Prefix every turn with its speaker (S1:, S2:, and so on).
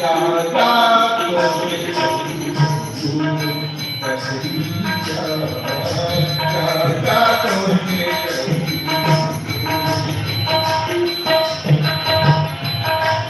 S1: यादा तो यादा तो